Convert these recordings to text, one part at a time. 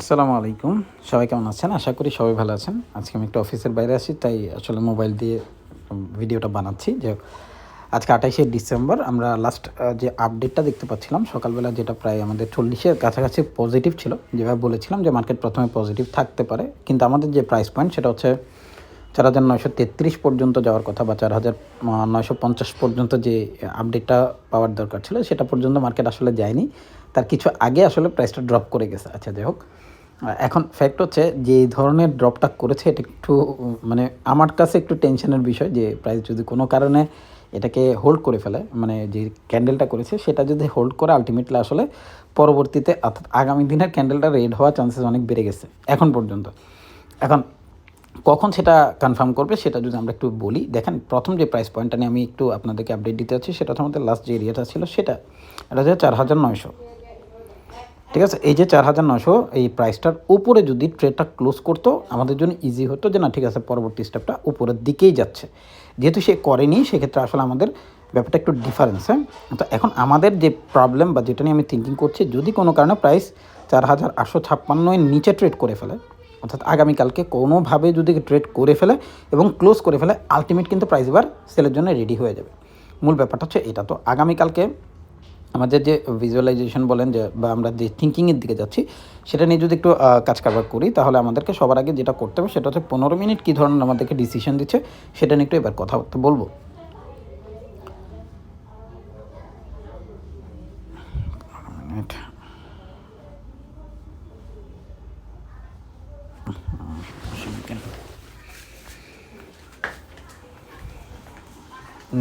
আসসালামু আলাইকুম। সবাই কেমন আছেন? আশা করি সবাই ভালো আছেন। আজকে আমি একটা অফিসের বাইরে আছি, তাই আসলে মোবাইল দিয়ে ভিডিওটা বানাচ্ছি। যে আজকে আঠাইশে ডিসেম্বর, আমরা লাস্ট যে আপডেটটা দেখতে পাচ্ছিলাম, সকালবেলা যেটা প্রায় আমাদের চল্লিশের কাছাকাছি পজিটিভ ছিল, যেভাবে বলেছিলাম যে মার্কেট প্রথমে পজিটিভ থাকতে পারে। কিন্তু আমাদের যে প্রাইস পয়েন্ট সেটা হচ্ছে চার হাজার নয়শো তেত্রিশ পর্যন্ত যাওয়ার কথা, বা চার হাজার নয়শো পঞ্চাশ পর্যন্ত যে আপডেটটা পাওয়ার দরকার ছিল, সেটা পর্যন্ত মার্কেট আসলে যায়নি। তার কিছু আগে আসলে প্রাইসটা ড্রপ করে গেছে। আচ্ছা যাই হোক। এখন ফ্যাক্ট হচ্ছে যে, এই ধরনের ড্রপটা করেছে, এটা একটু মানে আমার কাছে একটু টেনশনের বিষয় যে প্রাইস যদি কোনো কারণে এটাকে হোল্ড করে ফেলে মানে যে ক্যান্ডেলটা করেছে, সেটা যদি হোল্ড করে আলটিমেটলি আসলে পরবর্তীতে অর্থাৎ আগামী দিনের ক্যান্ডেলটা রেড হওয়ার চান্সেস অনেক বেড়ে গেছে, এখন পর্যন্ত। এখন কখন সেটা কনফার্ম করবে, সেটা যদি আমরা একটু বলি। দেখেন, প্রথম যে প্রাইস পয়েন্টটা নিয়ে আমি একটু আপনাদেরকে আপডেট দিতে চাচ্ছি সেটা আমাদের লাস্ট যে এরিয়াটা ছিল, সেটা, এটা হচ্ছে চার হাজার নয়শো। ঠিক আছে? এই যে চার হাজার নশো এই প্রাইসটার উপরে যদি ট্রেডটা ক্লোজ করতো, আমাদের জন্য ইজি হতো যে না, ঠিক আছে, পরবর্তী স্টেপটা উপরের দিকেই যাচ্ছে। যেহেতু সে করেনি, সেক্ষেত্রে আসলে আমাদের ব্যাপারটা একটু ডিফারেন্স হ্যাঁ? তো এখন আমাদের যে প্রবলেম বা যেটা নিয়ে আমি থিঙ্কিং করছি, যদি কোনো কারণে প্রাইস চার হাজার আটশো ছাপ্পান্নয় নিচে ট্রেড করে ফেলে, অর্থাৎ আগামীকালকে কোনোভাবে যদি ট্রেড করে ফেলে এবং ক্লোজ করে ফেলে আলটিমেট কিন্তু প্রাইস এবার সেলের জন্য রেডি হয়ে যাবে। মূল ব্যাপারটা হচ্ছে এটা। তো আগামীকালকে আমাদের যে ভিজুয়ালাইজেশন বলেন যে, বা আমরা যে থিঙ্কিংয়ের দিকে যাচ্ছি, সেটা নিয়ে যদি একটু কাজ কারবার করি, তাহলে আমাদেরকে সবার আগে যেটা করতে হবে, সেটা হচ্ছে পনেরো মিনিট কী ধরনের আমাদেরকে ডিসিশন দিচ্ছে, সেটা নিয়ে একটু এবার কথাবার্তা বলব।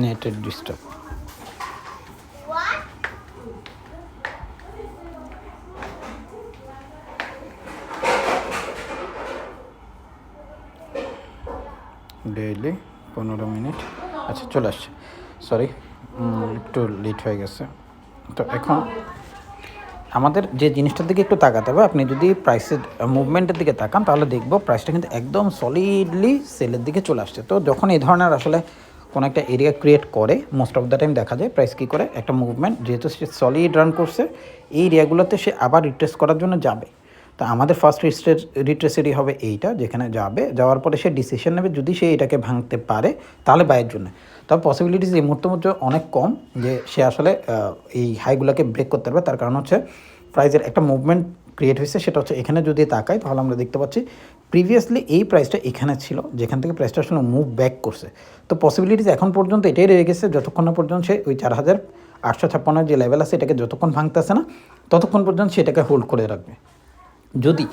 নেটের ডিস্টার্ব ডেইলি পনেরো মিনিট। আচ্ছা চলে আসছে। সরি একটু লেট হয়ে গেছে। তো এখন আমাদের যে জিনিসটার দিকে একটু তাকাতে হবে, আপনি যদি প্রাইসের মুভমেন্টের দিকে তাকান, তাহলে দেখব প্রাইসটা কিন্তু একদম সলিডলি সেলের দিকে চলে আসছে। তো যখন এই ধরনের আসলে কোনো একটা এরিয়া ক্রিয়েট করে মোস্ট অফ দ্য টাইম দেখা যায় প্রাইস কী করে? একটা মুভমেন্ট যেহেতু সে সলিড রান করছে, এই এরিয়াগুলোতে সে আবার রিট্রেস করার জন্য যাবে। তো আমাদের ফার্স্ট রিট্রেস রিট্রেসেরই হবে এইটা যেখানে যাবে। যাওয়ার পরে সে ডিসিশন নেবে যদি সে এটাকে ভাঙতে পারে, তাহলে বাইয়ের জন্য। তবে পসিবিলিটিস এই মুহূর্তের মধ্যে অনেক কম যে সে আসলে এই হাইগুলোকে ব্রেক করতে পারবে। তার কারণ হচ্ছে প্রাইজের একটা মুভমেন্ট ক্রিয়েট হয়েছে, সেটা হচ্ছে এখানে যদি তাকাই, তাহলে আমরা দেখতে পাচ্ছি প্রিভিয়াসলি এই প্রাইসটা এখানে ছিল, যেখান থেকে প্রাইসটা আসলে মুভ ব্যাক করছে। তো পসিবিলিটিস এখন পর্যন্ত এটাই রয়ে গেছে, যতক্ষণ না পর্যন্ত সে ওই চার হাজার আটশো ছাপ্পান্নের যে লেভেল আছে, এটাকে যতক্ষণ ভাঙতেছে না, ততক্ষণ পর্যন্ত সেটাকে হোল্ড করে রাখবে। যদি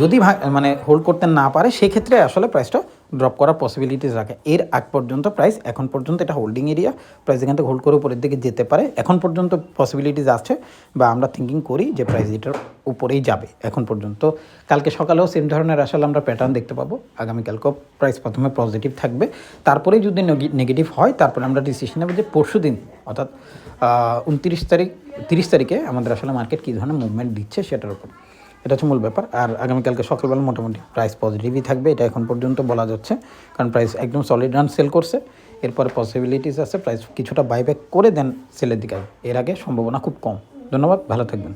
যদি মানে হোল্ড করতে না পারে, সেক্ষেত্রে আসলে প্রাইসটা ড্রপ করার পসিবিলিটিস রাখে। এর আগ পর্যন্ত প্রাইস এখন পর্যন্ত এটা হোল্ডিং এরিয়া প্রাইস এখান থেকে হোল্ড করে উপরের দিকে যেতে পারে। এখন পর্যন্ত পসিবিলিটিস আছে বা আমরা থিঙ্কিং করি যে প্রাইস এটার উপরেই যাবে। এখন পর্যন্ত কালকে সকালেও সেম ধরনের আসলে আমরা প্যাটার্ন দেখতে পাবো। আগামীকালকেও প্রাইস প্রথমে পজিটিভ থাকবে। তারপরেই যদি নেগেটিভ হয়, তারপরে আমরা ডিসিশন নেব যে পরশু দিন, অর্থাৎ উনত্রিশ তারিখ, তিরিশ তারিখে আমাদের আসলে মার্কেট কী ধরনের মুভমেন্ট দিচ্ছে সেটার উপর। এটা হচ্ছে মূল ব্যাপার। আর আগামীকালকে সকালবেলা মোটামুটি প্রাইস পজিটিভই থাকবে, এটা এখন পর্যন্ত বলা যাচ্ছে। কারণ প্রাইস একদম সলিড রান সেল করছে। এরপরে পসিবিলিটিস আছে প্রাইস কিছুটা বাইব্যাক করে দেন সেলের দিকে এর আগে সম্ভাবনা খুব কম। ধন্যবাদ, ভালো থাকবেন।